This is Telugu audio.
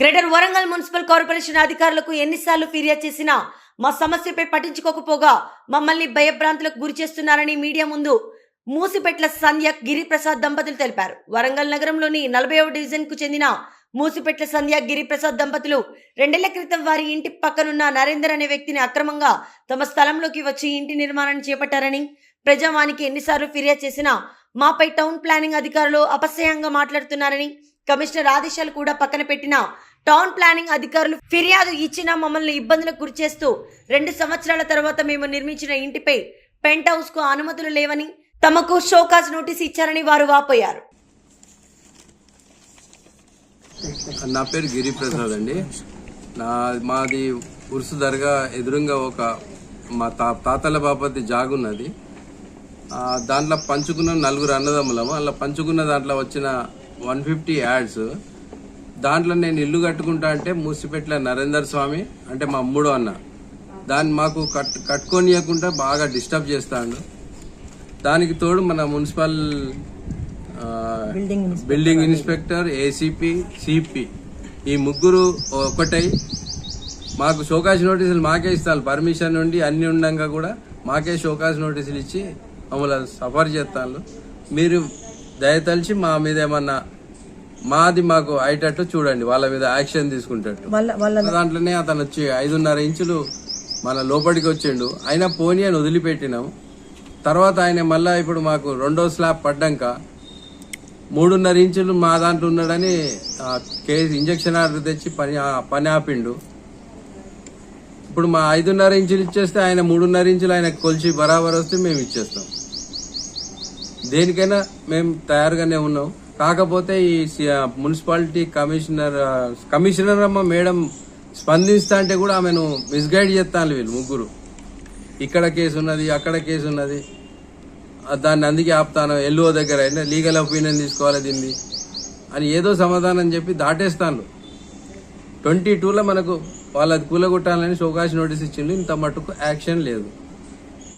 గ్రేటర్ వరంగల్ మున్సిపల్ కార్పొరేషన్ అధికారులకు ఎన్నిసార్లు ఫిర్యాదు చేసినా మా సమస్యపై పట్టించుకోకపోగా మమ్మల్ని భయభ్రాంతులకు గురి చేస్తున్నారని మీడియా ముందు మూసిపెట్ల సంధ్య గిరిప్రసాద్ దంపతులు తెలిపారు. వరంగల్ నగరంలోని నలభైవ డివిజన్కు చెందిన మూసిపెట్ల సంధ్య గిరిప్రసాద్ దంపతులు రెండేళ్ళ క్రితం వారి ఇంటి పక్కనున్న నరేందర్ అనే వ్యక్తిని అక్రమంగా తమ స్థలంలోకి వచ్చి ఇంటి నిర్మాణాన్ని చేపట్టారని ప్రజావానికి ఎన్నిసార్లు ఫిర్యాదు చేసినా మాపై టౌన్ ప్లానింగ్ అధికారులు అపస్యయంగా మాట్లాడుతున్నారని కమిషనర్ ఆదేశాలు కూడా పక్కన పెట్టిన టౌన్ ప్లానింగ్ అధికారులు ఫిర్యాదు ఇచ్చినా మమ్మల్ని ఇబ్బందులకు గురి చేస్తూ రెండు సంవత్సరాల తర్వాత మేము నిర్మించిన ఇంటిపై పెంట్ హౌస్కు అనుమతులు లేవని తమకు షోకాజ్ నోటీస్ ఇచ్చారని వారు వాపోయారు. నా పేరు గిరిప్రసాద్ అండి. నా మాది ఉరుసు దర్గా ఎదురుగా ఒక మా తా తాతల బాపతి జాగున్నది దాంట్లో పంచుకున్న నలుగురు అన్నదమ్ములము. అలా పంచుకున్న దాంట్లో వచ్చిన వన్ ఫిఫ్టీ యాడ్స్. దాంట్లో నేను ఇల్లు కట్టుకుంటా అంటే మూసిపెట్ల నరేందర్ స్వామి అంటే మా అమ్ముడు అన్న. దాన్ని మాకు కట్ కట్టుకోనియకుండా బాగా డిస్టర్బ్ చేస్తాడు. దానికి తోడు మన municipal building inspector ACP CP ఈ ముగ్గురు ఒకటై. మాకు షోకాజ్ నోటీసులు మాకే ఇస్తారు. పర్మిషన్ నుండి అన్ని ఉండగా కూడా మాకే షోకాజ్ నోటీసులు ఇచ్చి మమ్మల్ని సఫర్ చేస్తాను మీరు దయతలిచి మా మీద ఏమన్నా మాది మాకు అయ్యేటట్టు చూడండి వాళ్ళ మీద యాక్షన్ వాళ్ళ దాంట్లోనే అతను వచ్చి ఐదున్నర ఇంచులు మన లోపలికి వచ్చిండు. అయినా పోనీ అని వదిలిపెట్టినాం. తర్వాత ఆయన మళ్ళా ఇప్పుడు మాకు రెండో స్లాబ్ పడ్డాక మూడున్నర ఇంచులు మా దాంట్లో ఉన్నాడని కేసు ఇంజక్షన్ ఆర్డర్ తెచ్చి పని పని ఆపిండు. ఇప్పుడు మా ఐదున్నర ఇంచులు ఇచ్చేస్తే ఆయన మూడున్నర ఇంచులు ఆయన కొలిచి బరాబర్ వస్తే మేము ఇచ్చేస్తాం. దేనికైనా మేము తయారుగానే ఉన్నాం. కాకపోతే ఈ సి- మున్సిపాలిటీ కమిషనర్ కమిషనర్ అమ్మ మేడం స్పందిస్తా అంటే కూడా ఆమెను మిస్గైడ్ చేస్తాను వీళ్ళు ముగ్గురు. ఇక్కడ కేసు ఉన్నది అక్కడ కేసు ఉన్నది. దాన్ని అందుకే ఆపుతాను ఎల్ఓ దగ్గర అయినా లీగల్ ఒపీనియన్ తీసుకోవాలి దీన్ని అని ఏదో సమాధానం చెప్పి దాటేస్తాను ట్వంటీ టూలో మనకు వాళ్ళది కూలగొట్టాలని షోకాష్ నోటీస్ ఇచ్చిండు ఇంత మటుకు యాక్షన్ లేదు.